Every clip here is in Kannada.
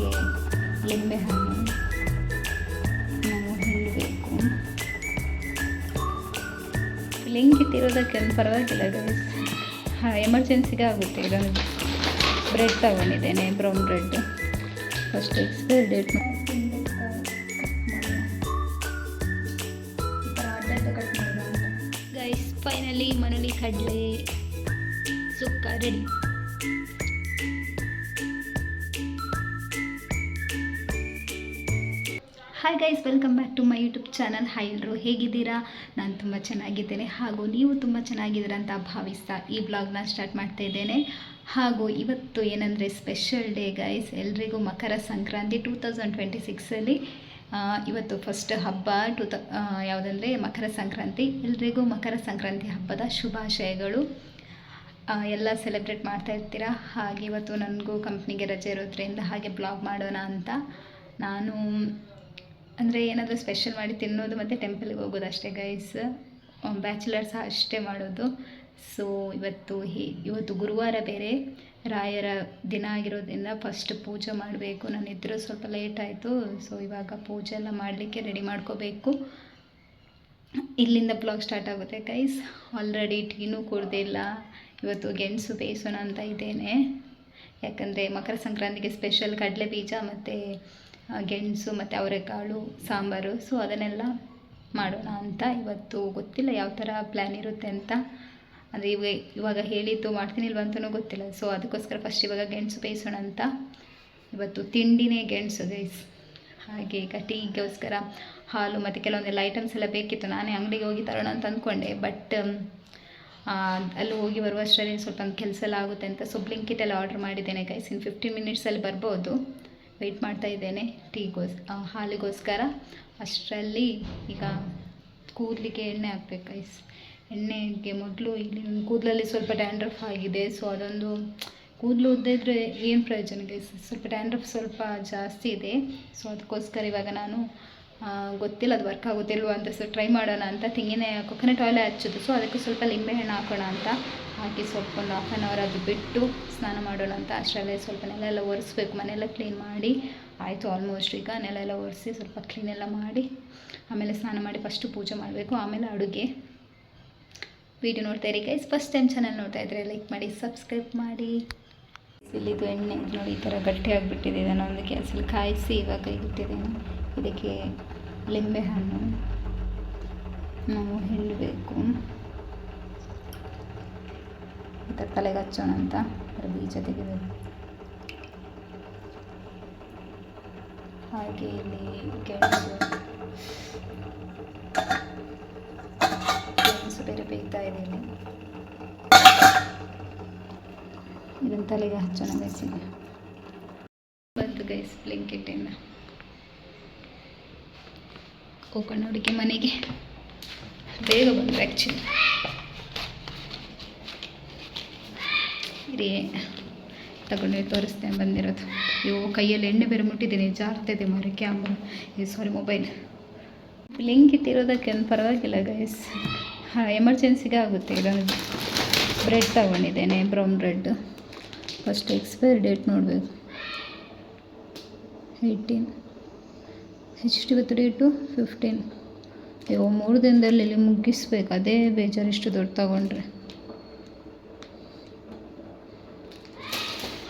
ಇದಕ್ಕೆ ಲಿಂಬೆಹಣ್ಣು ನಾವು ಹಿಂಡಬೇಕು ಲಿಂಕ್ ಇಟ್ಟಿರೋದಕ್ಕೆ ಒಂದು ಪರವಾಗಿಲ್ಲ ಗೈಸ್ ಹಾಂ ಎಮರ್ಜೆನ್ಸಿಗೆ ಆಗುತ್ತೆ. ಇದೊಂದು ಬ್ರೆಡ್ ತಗೊಂಡಿದ್ದೇನೆ brown bread first expire date guys finally ಮನೇಲಿ ಕಡಲೆ ಸುಕ್ಕ ready hi guys welcome back to my YouTube channel hi ಎಲ್ಲರೂ ಹೇಗಿದ್ದೀರಾ? ನಾನು ತುಂಬ ಚೆನ್ನಾಗಿದ್ದೇನೆ. ಹಾಗೂ ನೀವು ತುಂಬ ಚೆನ್ನಾಗಿದ್ದೀರಾ ಅಂತ ಭಾವಿಸ್ತಾ ಈ ಬ್ಲಾಗ್ನ ಸ್ಟಾರ್ಟ್ ಮಾಡ್ತಾ ಇದ್ದೇನೆ. ಹಾಗೂ ಇವತ್ತು ಏನಂದರೆ ಸ್ಪೆಷಲ್ ಡೇ ಗೈಸ್ ಎಲ್ರಿಗೂ Makara Sankranti two thousand twenty ಸಿಕ್ಸಲ್ಲಿ ಇವತ್ತು ಫಸ್ಟ್ ಹಬ್ಬ ಟೂ ತ ಯಾವುದಂದರೆ ಮಕರ ಸಂಕ್ರಾಂತಿ. ಎಲ್ರಿಗೂ ಮಕರ ಸಂಕ್ರಾಂತಿ ಹಬ್ಬದ ಶುಭಾಶಯಗಳು. ಎಲ್ಲ ಸೆಲೆಬ್ರೇಟ್ ಮಾಡ್ತಾ ಇರ್ತೀರಾ? ಹಾಗೆ ಇವತ್ತು ನನಗೂ ಕಂಪ್ನಿಗೆ ರಜೆ ಇರೋದ್ರಿಂದ ಹಾಗೆ ಬ್ಲಾಗ್ ಮಾಡೋಣ ಅಂತ. ನಾನು ಅಂದರೆ ಏನಾದರೂ ಸ್ಪೆಷಲ್ ಮಾಡಿ ತಿನ್ನೋದು ಮತ್ತು ಟೆಂಪಲ್ಗೆ ಹೋಗೋದು ಅಷ್ಟೇ ಗೈಸ್ ಬ್ಯಾಚುಲರ್ಸ್ ಅಷ್ಟೇ ಮಾಡೋದು. ಸೊ ಇವತ್ತು ಇವತ್ತು ಗುರುವಾರ ಬೇರೆ, ರಾಯರ ದಿನ ಆಗಿರೋದ್ರಿಂದ ಫಸ್ಟ್ ಪೂಜೆ ಮಾಡಬೇಕು. ನಾನು ಇದ್ರೆ ಸ್ವಲ್ಪ ಲೇಟ್ ಆಯಿತು. ಸೊ ಇವಾಗ ಪೂಜೆ ಎಲ್ಲ ಮಾಡಲಿಕ್ಕೆ ರೆಡಿ ಮಾಡ್ಕೋಬೇಕು. ಇಲ್ಲಿಂದ ಬ್ಲಾಗ್ ಸ್ಟಾರ್ಟ್ ಆಗುತ್ತೆ ಗೈಸ್ ಆಲ್ರೆಡಿ ಟೀನೂ ಕುಡ್ದಿಲ್ಲ. ಇವತ್ತು ಗೆಣಸು ಬೇಯಿಸೋಣ ಅಂತ ಇದ್ದೇನೆ. ಯಾಕಂದರೆ ಮಕರ ಸಂಕ್ರಾಂತಿಗೆ ಸ್ಪೆಷಲ್ ಕಡಲೆ ಬೀಜ ಮತ್ತು ಗೆಣಸು ಮತ್ತು ಅವರೆಕಾಳು, ಸಾಂಬಾರು. ಸೊ ಅದನ್ನೆಲ್ಲ ಮಾಡೋಣ ಅಂತ ಇವತ್ತು ಗೊತ್ತಿಲ್ಲ ಯಾವ ಥರ ಪ್ಲ್ಯಾನ್ ಇರುತ್ತೆ ಅಂತ. ಅಂದರೆ ಇವಾಗ ಇವಾಗ ಹೇಳಿದ್ದು ಮಾಡ್ತೀನಿ ಇಲ್ವ ಅಂತಲೂ ಗೊತ್ತಿಲ್ಲ. ಸೊ ಅದಕ್ಕೋಸ್ಕರ ಫಸ್ಟ್ ಇವಾಗ ಗೆಣಸು ಬೇಯಿಸೋಣ ಅಂತ. ಇವತ್ತು ತಿಂಡಿನೇ ಗೆಣಸು ಗೈಸ್ ಹಾಗೆ ಈಗ ಟೀಗೋಸ್ಕರ ಹಾಲು ಮತ್ತು ಕೆಲವೊಂದೆಲ್ಲ ಐಟಮ್ಸ್ ಎಲ್ಲ ಬೇಕಿತ್ತು. ನಾನೇ ಅಂಗಡಿಗೆ ಹೋಗಿ ತರೋಣ ಅಂತ ಅಂದ್ಕೊಂಡೆ ಬಟ್ ಅಲ್ಲಿ ಹೋಗಿ ಬರುವಷ್ಟರಲ್ಲಿ ಸ್ವಲ್ಪ ಕೆಲಸ ಎಲ್ಲ ಆಗುತ್ತೆ ಅಂತ. ಸೊ ಬ್ಲಿಂಕಿಟ್ ಎಲ್ಲ ಆರ್ಡ್ರ್ ಮಾಡಿದ್ದೇನೆ ಗೈಸ್ ಇನ್ನು ಫಿಫ್ಟೀನ್ ಮಿನಿಟ್ಸಲ್ಲಿ ಬರ್ಬೋದು. ವೆಯ್ಟ್ ಮಾಡ್ತಾ ಇದ್ದೇನೆ ಟೀಗೋಸ್ ಹಾಲಿಗೋಸ್ಕರ. ಅಷ್ಟರಲ್ಲಿ ಈಗ ಕೂದಲಿಗೆ ಎಣ್ಣೆ ಹಾಕ್ಬೇಕು ಐಸ್ ಎಣ್ಣೆಗೆ ಮೊದಲು ಇಲ್ಲಿ ಕೂದಲಲ್ಲಿ ಸ್ವಲ್ಪ ಡ್ಯಾಂಡ್ರಫ್ ಆಗಿದೆ ಸೊ ಅದೊಂದು ಕೂದಲು ಉದ್ದಿದ್ರೆ ಏನು ಪ್ರಯೋಜನ ಗೈಸ್ ಸ್ವಲ್ಪ ಡ್ಯಾಂಡ್ರಫ್ ಸ್ವಲ್ಪ ಜಾಸ್ತಿ ಇದೆ ಸೊ ಅದಕ್ಕೋಸ್ಕರ ಇವಾಗ ನಾನು ಗೊತ್ತಿಲ್ಲ ಅದು ವರ್ಕ್ ಆಗುತ್ತಿಲ್ವ ಅಂತ ಸೊ ಟ್ರೈ ಮಾಡೋಣ ಅಂತ. ತೆಂಗಿನ ಕೊಕೊನಟ್ ಆಯಿಲ್ ಹಚ್ಚೋದು ಸೊ ಅದಕ್ಕೆ ಸ್ವಲ್ಪ ಲಿಂಬೆಹಣ್ಣು ಹಾಕೋಣ ಅಂತ. ಹಾಕಿ ಸ್ವಲ್ಪ ಒಂದು ಹಾಫ್ ಆನ್ ಅವರ್ ಅದು ಬಿಟ್ಟು ಸ್ನಾನ ಮಾಡೋಣ ಅಂತ ಅಷ್ಟರಲ್ಲೇ ಸ್ವಲ್ಪ ನೆಲ ಎಲ್ಲ ಒರೆಸ್ಬೇಕು. ಮನೆಯೆಲ್ಲ ಕ್ಲೀನ್ ಮಾಡಿ ಆಯಿತು ಆಲ್ಮೋಸ್ಟ್ ಈಗ ನೆಲ ಎಲ್ಲ ಒರೆಸಿ ಸ್ವಲ್ಪ ಕ್ಲೀನ್ ಎಲ್ಲ ಮಾಡಿ ಆಮೇಲೆ ಸ್ನಾನ ಮಾಡಿ ಫಸ್ಟು ಪೂಜೆ ಮಾಡಬೇಕು. ಆಮೇಲೆ ಅಡುಗೆ. ವೀಡಿಯೋ ನೋಡ್ತಾ ಇರಿ ಗೈಸ್ ಫಸ್ಟ್ ಟೈಮ್ ಚಾನಲ್ ನೋಡ್ತಾ ಇದ್ರೆ ಲೈಕ್ ಮಾಡಿ ಸಬ್ಸ್ಕ್ರೈಬ್ ಮಾಡಿ. ಇಲ್ಲಿದು ಎಣ್ಣೆ ನೋಡಿ, ಈ ಥರ ಗಟ್ಟಿಯಾಗಿಬಿಟ್ಟಿದೆ ನಾನು ಒಂದು ಗ್ಯಾಸಲ್ಲಿ ಕಾಯಿಸಿ ಇವಾಗ ಇಟ್ಟಿದ್ದೇನೆ. ಇದಕ್ಕೆ ಲಿಂಬೆಹಣ್ಣು ನಾವು ಹಿಂಡಬೇಕು ಥರ ತಲೆಗೆ ಹಚ್ಚೋಣ ಅಂತ ಬೀಜ ತೆಗೆದು. ಹಾಗೆ ಇಲ್ಲಿ ಗೆಣಸು. ಗೆಣಸು ಬೇರೆ ಬೇಯ್ತಾ ಇದೆ ಇಲ್ಲಿ. ಇದನ್ನು ತಲೆಗೆ ಹಚ್ಚೋಣ ಬೇಸಿಗೆ. ಬಂತು ಗೈಸ್ ಬ್ಲಿಂಕೆಟಿಂದ ಹೋಗೋಣ ಹುಡುಗಿ ಮನೆಗೆ ಬೇಗ ಬಂದರು ಆ್ಯಕ್ಚುಲಿ ಇರಿ ತಗೊಂಡು ತೋರಿಸ್ತೇನೆ ಬಂದಿರೋದು. ಇವು ಕೈಯಲ್ಲಿ ಎಣ್ಣೆ ಬೇರೆ ಮುಟ್ಟಿದ್ದೀನಿ ಜಾರ್ತಿದೆ ಮರ ಕ್ಯಾಮ್ರ ಈ ಸಾರಿ ಮೊಬೈಲ್ ಲಿಂಕ್ ಇತ್ತಿರೋದಕ್ಕೆ ಒಂದು ಪರವಾಗಿಲ್ಲ ಗೈಸ್ ಹಾಂ ಎಮರ್ಜೆನ್ಸಿಗೆ ಆಗುತ್ತೆ ಇದೊಂದು ಬ್ರೆಡ್ ತಗೊಂಡಿದ್ದೇನೆ brown bread first expiry date ನೋಡಬೇಕು. ಏಯ್ಟೀನ್ ಎಷ್ಟು ಇವತ್ತು ಡೇಟು ಫಿಫ್ಟೀನ್ ಅಯ್ಯೋ ಮೂರು ದಿನದಲ್ಲಿ ಇಲ್ಲಿ ಮುಗಿಸ್ಬೇಕು. ಅದೇ ಬೇಜಾರು, ಇಷ್ಟು ದೊಡ್ಡ ತಗೊಂಡ್ರೆ.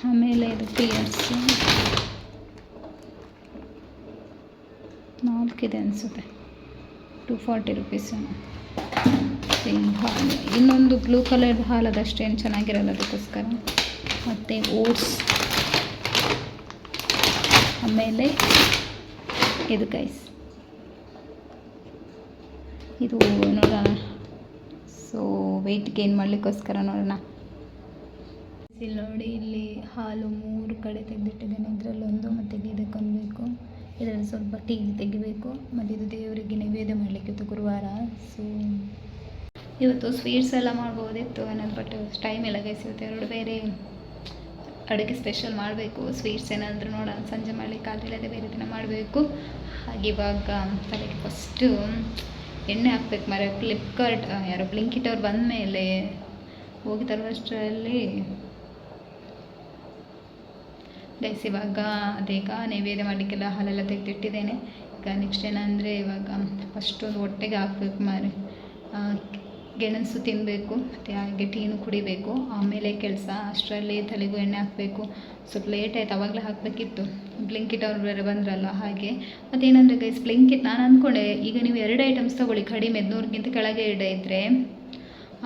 ಆಮೇಲೆ ಇದು ಪಿಯರ್ಸ್ ನಾಲ್ಕಿದೆ ಅನಿಸುತ್ತೆ. ಟು ಫಾರ್ಟಿ ರುಪೀಸ್ ಹಾಲು. ಇನ್ನೊಂದು ಬ್ಲೂ ಕಲರ್ದು ಹಾಲು ಅದಷ್ಟೇನು ಚೆನ್ನಾಗಿರಲ್ಲ ಅದಕ್ಕೋಸ್ಕರ. ಮತ್ತು ಓಟ್ಸ್ ಆಮೇಲೆ ಇದು ಗೈಸ್ ಇದು ನೋಡೋಣ. ಸೊ ವೆಯ್ಟ್ ಗೇನ್ ಮಾಡಲಿಕ್ಕೋಸ್ಕರ ನೋಡೋಣ. ಇಲ್ಲಿ ನೋಡಿ, ಇಲ್ಲಿ ಹಾಲು ಮೂರು ಕಡೆ ತೆಗೆದಿಟ್ಟಿದ್ದೇನೆ. ಇದರಲ್ಲೊಂದು ಮತ್ತು ಇದಕ್ಕೊಂದು ಬೇಕು. ಇದರಲ್ಲಿ ಸ್ವಲ್ಪ ಟೀ ತೆಗಿಬೇಕು. ಮತ್ತು ಇದು ದೇವರಿಗೆ ನೈವೇದ್ಯ ಮಾಡಲಿಕ್ಕೆ ಇವತ್ತು ಗುರುವಾರ. ಸೊ ಇವತ್ತು ಸ್ವೀಟ್ಸ್ ಎಲ್ಲ ಮಾಡ್ಬೋದಿತ್ತು. ಅನ್ನೋದು ಬಟ್ ಟೈಮ್ ಇಲ್ಲ ಗೈಸ್ ಇವತ್ತು ಎರಡು ಬೇರೆ ಅಡುಗೆ ಸ್ಪೆಷಲ್ ಮಾಡಬೇಕು. ಸ್ವೀಟ್ಸ್ ಏನಾದರೂ ನೋಡೋಣ. ಸಂಜೆ ಮಾಡಲಿಕ್ಕೆ ಆಗಲಿಲ್ಲದೆ ಬೇರೆ ದಿನ ಮಾಡಬೇಕು. ಹಾಗೆ ಇವಾಗ ತಲೆಗೆ ಫಸ್ಟು ಎಣ್ಣೆ ಹಾಕ್ಬೇಕು ಮರ ಫ್ಲಿಪ್ಕಾರ್ಟ್ ಯಾರೋ ಬ್ಲಿಂಕಿಟ್ ಅವ್ರು ಬಂದ ಮೇಲೆ ಹೋಗಿ ತರುವಷ್ಟರಲ್ಲಿ ಗೈಸ್ ಇವಾಗ ಅದೀಗ ನೈವೇದ್ಯ ಮಾಡಲಿಕ್ಕೆಲ್ಲ ಹಾಲೆಲ್ಲ ತೆಗೆದಿಟ್ಟಿದ್ದೇನೆ. ಈಗ ನೆಕ್ಸ್ಟ್ ಏನಂದರೆ ಇವಾಗ ಫಸ್ಟ್ ಒಂದು ಹೊಟ್ಟೆಗೆ ಹಾಕ್ಬೇಕು ಮಾರಿ ಗೆಣಸು ತಿನ್ನಬೇಕು ಮತ್ತು ಹಾಗೆ ಟೀನು ಕುಡಿಬೇಕು, ಆಮೇಲೆ ಕೆಲಸ, ಅಷ್ಟರಲ್ಲಿ ತಲೆಗೂ ಎಣ್ಣೆ ಹಾಕಬೇಕು. ಸ್ವಲ್ಪ ಲೇಟ್ ಆಯ್ತು, ಅವಾಗಲೇ ಹಾಕಬೇಕಿತ್ತು. ಬ್ಲಿಂಕಿಟ್ ಅವ್ರು ಬೇರೆ ಬಂದ್ರಲ್ಲ, ಹಾಗೆ. ಮತ್ತೇನಂದರೆ ಗೈಸ್ ಬ್ಲಿಂಕಿಟ್ ನಾನು ಅಂದ್ಕೊಂಡೆ ಈಗ ನೀವು ಎರಡು ಐಟಮ್ಸ್ ತೊಗೊಳ್ಳಿ, ಕಡಿಮೆ, ನೂರಕ್ಕಿಂತ ಕೆಳಗೆ ಎರಡು ಇದ್ದರೆ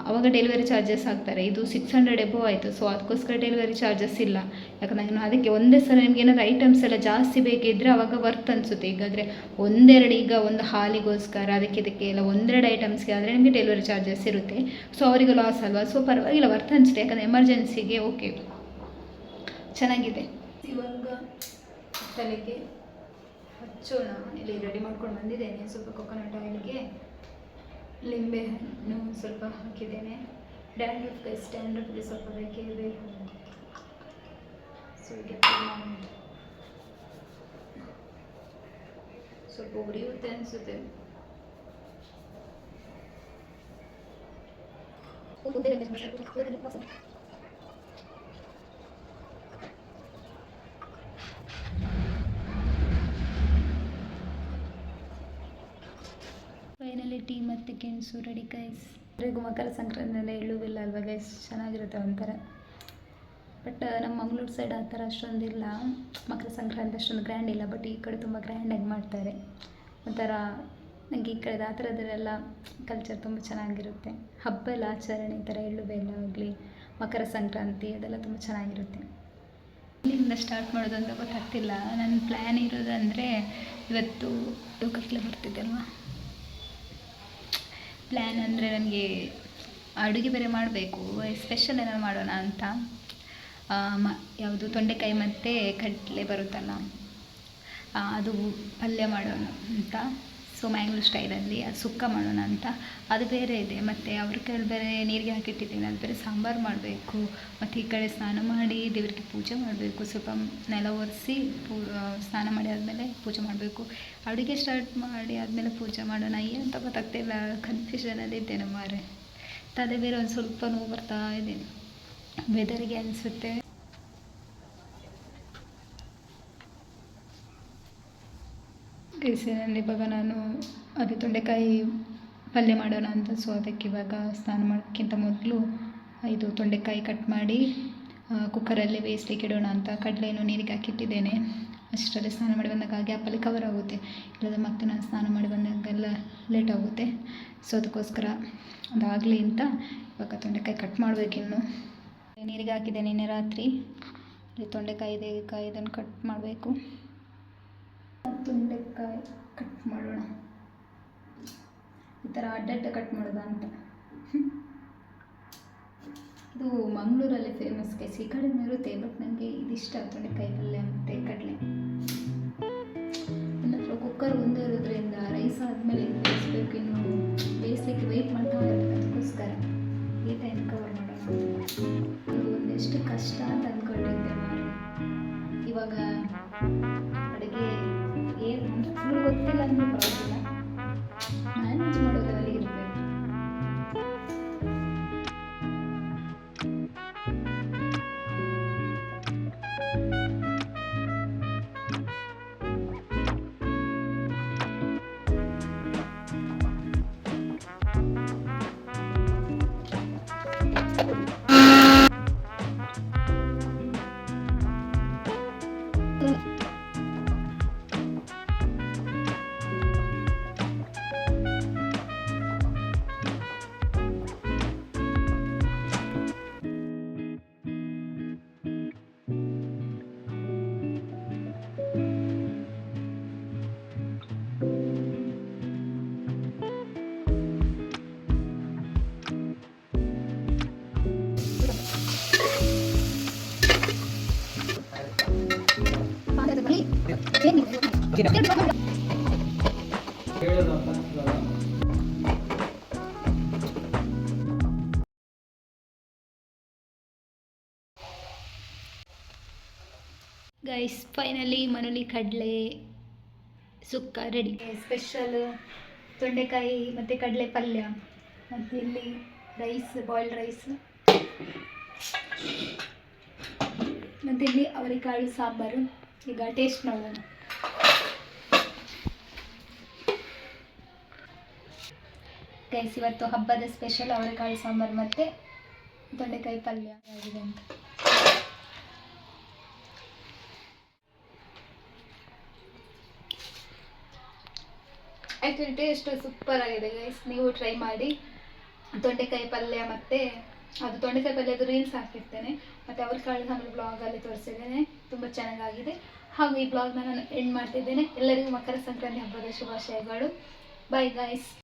ಆವಾಗ ಡೆಲಿವರಿ ಚಾರ್ಜಸ್ ಹಾಕ್ತಾರೆ ಇದು ಸಿಕ್ಸ್ ಹಂಡ್ರೆಡ್ ಎಬೋ ಆಯಿತು. ಸೊ ಅದಕ್ಕೋಸ್ಕರ ಡೆಲಿವರಿ ಚಾರ್ಜಸ್ ಇಲ್ಲ. ಯಾಕಂದ್ರೆ ನಾನು ಅದಕ್ಕೆ ಒಂದೇ ಸಲ ನಿಮ್ಗೆ ಏನಾದ್ರು ಐಟಮ್ಸ್ ಎಲ್ಲ ಜಾಸ್ತಿ ಬೇಕಿದ್ದರೆ ಆವಾಗ ವರ್ತ್ ಅನಿಸುತ್ತೆ. ಈಗಾದರೆ ಒಂದೆರಡು ಈಗ ಒಂದು ಹಾಲಿಗೋಸ್ಕರ, ಅದಕ್ಕೆ ಇದಕ್ಕೆ ಎಲ್ಲ ಒಂದೆರಡು ಐಟಮ್ಸ್ಗೆ ಆದರೆ ನಿಮಗೆ ಡೆಲಿವರಿ ಚಾರ್ಜಸ್ ಇರುತ್ತೆ. ಸೊ ಅವರಿಗೆ ಲಾಸ್ ಅಲ್ವಾ? ಸೊ ಪರವಾಗಿಲ್ಲ ವರ್ತ್ ಅನಿಸುತ್ತೆ. ಯಾಕಂದರೆ ಎಮರ್ಜೆನ್ಸಿಗೆ ಓಕೆ ಚೆನ್ನಾಗಿದೆ. ಇವಾಗ ತಲೆಗೆ ಹಚ್ಚೋಣ. ಇಲ್ಲಿ ರೆಡಿ ಮಾಡ್ಕೊಂಡು ಬಂದಿದ್ದೇನೆ. ಸ್ವಲ್ಪ ಕೊಕೊನಟ್ ಆಯಿಲ್ಗೆ ಲಿಂಬೆ ಹಣ್ಣು ಸ್ವಲ್ಪ ಹಾಕಿದ್ದೇನೆ. ಡ್ಯಾಂಡ್ರಫ್ಗೆ ಸ್ಟ್ಯಾಂಡ್ರಫ್ಗೆ ಸ್ವಲ್ಪ ಬೇಕೇ ಬೇಕು ಸೊ ಸ್ವಲ್ಪ ಉರಿಯುತ್ತೆ ಅನಿಸುತ್ತೆ. ಫೈನಲಿ ಟೀ ಮತ್ತು ಗೆಣಸು ರೆಡಿ ಗೈಸ್ ಎಲ್ಲರಿಗೂ ಮಕರ ಸಂಕ್ರಾಂತಿ ಎಳ್ಳು ಬೆಲ್ಲ ಅಲ್ವಾ ಗೈಸ್ ಚೆನ್ನಾಗಿರುತ್ತೆ ಒಂಥರ. ಬಟ್ ನಮ್ಮ ಮಂಗ್ಳೂರು ಸೈಡ್ ಆ ಥರ ಅಷ್ಟೊಂದಿಲ್ಲ. ಮಕರ ಸಂಕ್ರಾಂತಿ ಅಷ್ಟೊಂದು ಗ್ರ್ಯಾಂಡ್ ಇಲ್ಲ ಬಟ್ ಈ ಕಡೆ ತುಂಬ ಗ್ರ್ಯಾಂಡಾಗಿ ಮಾಡ್ತಾರೆ. ಒಂಥರ ನನಗೆ ಈ ಕಡೆ ಆ ಥರದಲ್ಲೆಲ್ಲ ಕಲ್ಚರ್ ತುಂಬ ಚೆನ್ನಾಗಿರುತ್ತೆ. ಹಬ್ಬ ಎಲ್ಲ ಆಚರಣೆ ಈ ಥರ ಎಳ್ಳು ಎಲ್ಲ ಆಗಲಿ, ಮಕರ ಸಂಕ್ರಾಂತಿ ಅದೆಲ್ಲ ತುಂಬ ಚೆನ್ನಾಗಿರುತ್ತೆ. ಇಲ್ಲಿಂದ ಸ್ಟಾರ್ಟ್ ಮಾಡೋದು ಅಂತ ಗೊತ್ತಾಗ್ತಿಲ್ಲ. ನನ್ನ ಪ್ಲ್ಯಾನ್ ಇರೋದಂದರೆ ಇವತ್ತು ಕತ್ಲೆ ಬರ್ತಿದ್ದಲ್ವಾ ಪ್ಲ್ಯಾನ್ ಅಂದರೆ ನನಗೆ ಅಡುಗೆ ಬೇರೆ ಮಾಡಬೇಕು ಸ್ಪೆಷಲ್ ಏನಾದ್ರು ಮಾಡೋಣ ಅಂತ. ಮ, ಯಾವುದು ತೊಂಡೆಕಾಯಿ ಮತ್ತು ಕಡಲೆ ಬರುತ್ತಲ್ಲ ಅದು ಪಲ್ಯ ಮಾಡೋಣ ಅಂತ. ಸೊ ಮ್ಯಾಂಗ್ಳೂರ್ ಸ್ಟೈಲಲ್ಲಿ ಅದು ಸುಕ್ಕ ಮಾಡೋಣ ಅಂತ. ಅದು ಬೇರೆ ಇದೆ. ಮತ್ತು ಅವ್ರ ಕೈಯಲ್ಲಿ ಬೇರೆ ನೀರಿಗೆ ಹಾಕಿಟ್ಟಿದ್ದೀನಿ ಅದು ಬೇರೆ ಸಾಂಬಾರು ಮಾಡಬೇಕು. ಮತ್ತು ಈ ಕಡೆ ಸ್ನಾನ ಮಾಡಿ ದೇವರಿಗೆ ಪೂಜೆ ಮಾಡಬೇಕು. ಸ್ವಲ್ಪ ನೆಲ ಒರೆಸಿ ಪೂ ಸ್ನಾನ ಮಾಡಿ ಆದಮೇಲೆ ಪೂಜೆ ಮಾಡಬೇಕು. ಅಡುಗೆ ಸ್ಟಾರ್ಟ್ ಮಾಡಿ ಆದಮೇಲೆ ಪೂಜೆ ಮಾಡೋಣ. ಏನಂತ ಗೊತ್ತಾಗ್ತಿಲ್ಲ ಕನ್ಫ್ಯೂಷನಲ್ಲಿ ಇದ್ದೇನೆ ಮಾರೆ ತಲೆ ಬೇರೆ ಒಂದು ಸ್ವಲ್ಪ ನೋವು ಬರ್ತಾ ಇದ್ದೀನಿ ವೆದರಿಗೆ ಅನಿಸುತ್ತೆ. ಗೈಸೇನಲ್ಲಿ ಇವಾಗ ನಾನು ಅದೇ ತೊಂಡೆಕಾಯಿ ಪಲ್ಯ ಮಾಡೋಣ ಅಂತ ಸೊ ಅದಕ್ಕೆ ಇವಾಗ ಸ್ನಾನ ಮಾಡೋಕ್ಕಿಂತ ಮೊದಲು ಇದು ತೊಂಡೆಕಾಯಿ ಕಟ್ ಮಾಡಿ ಕುಕ್ಕರಲ್ಲಿ ಬೇಯಿಸ್ಲಿಕ್ಕೆ ಇಡೋಣ ಅಂತ ಕಡಲೆಯನ್ನು ನೀರಿಗೆ ಹಾಕಿಟ್ಟಿದ್ದೇನೆ. ಅಷ್ಟರಲ್ಲಿ ಸ್ನಾನ ಮಾಡಿ ಬಂದಾಗ ಹಾಗೆ ಆಪಲ್ಲಿ ಕವರ್ ಆಗುತ್ತೆ. ಇಲ್ಲದ ಮತ್ತೆ ನಾನು ಸ್ನಾನ ಮಾಡಿ ಬಂದಾಗೆಲ್ಲ ಲೇಟ್ ಆಗುತ್ತೆ. ಸೊ ಅದಕ್ಕೋಸ್ಕರ ಅದಾಗಲಿ ಅಂತ ಇವಾಗ ತೊಂಡೆಕಾಯಿ ಕಟ್ ಮಾಡಬೇಕಿನ್ನು ನೀರಿಗೆ ಹಾಕಿದ್ದೆ ನಿನ್ನೆ ರಾತ್ರಿ. ತೊಂಡೆಕಾಯಿ ಕಾಯಿ ಇದನ್ನು ಕಟ್ ಮಾಡಬೇಕು. ತೊಂಡೆಕಾಯಿ ಕಟ್ ಮಾಡೋಣ. ಈ ಥರ ಅಡ್ಡಡ್ಡ ಕಟ್ ಮಾಡೋದ ಅಂತ. ಇದು ಮಂಗಳೂರಲ್ಲಿ ಫೇಮಸ್ ಗೈಸ್ ಈ ಕಡೆ ಇರುತ್ತೆ ಬಟ್ ನನಗೆ ಇದಿಷ್ಟ ತೊಂಡೆಕಾಯಿ ಪಲ್ಯ ಮತ್ತು ಕಡಲೆ. ನನ್ನ ಹತ್ರ ಕುಕ್ಕರ್ ಒಂದೇ ಇರೋದ್ರಿಂದ ರೈಸ್ ಆದಮೇಲೆ ಬೇಯಿಸ್ಬೇಕು ಇನ್ನು ಬೇಯಿಸ್ಲಿಕ್ಕೆ ವೆಯ್ಟ್ ಮಾಡ್ತಾ ಇರ್ಬೇಕು ಅದಕ್ಕೋಸ್ಕರ. ಈ ಟೈಮ್ ಕವರ್ ಮಾಡೋಣ. ಒಂದೆಷ್ಟು ಕಷ್ಟ ಅಂತ ಅಂದ್ಕೊಂಡಿದ್ದೆ ಇವಾಗ ಗೈಸ್ ಫೈನಲಿ ಮನೇಲಿ ಕಡಲೆ ಸುಕ್ಕ ರೆಡಿ ಸ್ಪೆಷಲ್ ತೊಂಡೆಕಾಯಿ ಮತ್ತು ಕಡಲೆ ಪಲ್ಯ. ಮತ್ತು ಇಲ್ಲಿ ರೈಸ್ ಬಾಯ್ಲ್ಡ್ ರೈಸ್ ಮತ್ತು ಇಲ್ಲಿ ಅವರೆಕಾಳು ಸಾಂಬಾರು. ಈಗ ಟೇಸ್ಟ್ ನೋಡೋಣ. ಗೈಸ್ ಇವತ್ತು ಹಬ್ಬದ ಸ್ಪೆಷಲ್ ಅವರೆಕಾಳು ಸಾಂಬಾರು ಮತ್ತು ತೊಂಡೆಕಾಯಿ ಪಲ್ಯ ಆಗಿದೆ ಅಂತ. ಆ್ಯಕ್ಚುಲಿ ಟೇಸ್ಟ್ ಸೂಪರ್ ಆಗಿದೆ ಗೈಸ್ ನೀವು ಟ್ರೈ ಮಾಡಿ. ತೊಂಡೆಕಾಯಿ ಪಲ್ಯ ಮತ್ತು, ಅದು ತೊಂಡೆಕಾಯಿ ಪಲ್ಯದ ರೀಲ್ಸ್ ಹಾಕಿರ್ತೇನೆ. ಮತ್ತು ಅವ್ರ ಕಾಳು ನಾನು ಬ್ಲಾಗಲ್ಲಿ ತೋರಿಸಿದ್ದೇನೆ. ತುಂಬ ಚೆನ್ನಾಗಾಗಿದೆ. ಹಾಗೂ ಈ ಬ್ಲಾಗ್ನ ನಾನು ಎಂಡ್ ಮಾಡ್ತಿದ್ದೇನೆ. ಎಲ್ಲರಿಗೂ ಮಕರ ಸಂಕ್ರಾಂತಿ ಹಬ್ಬದ ಶುಭಾಶಯಗಳು. Bye guys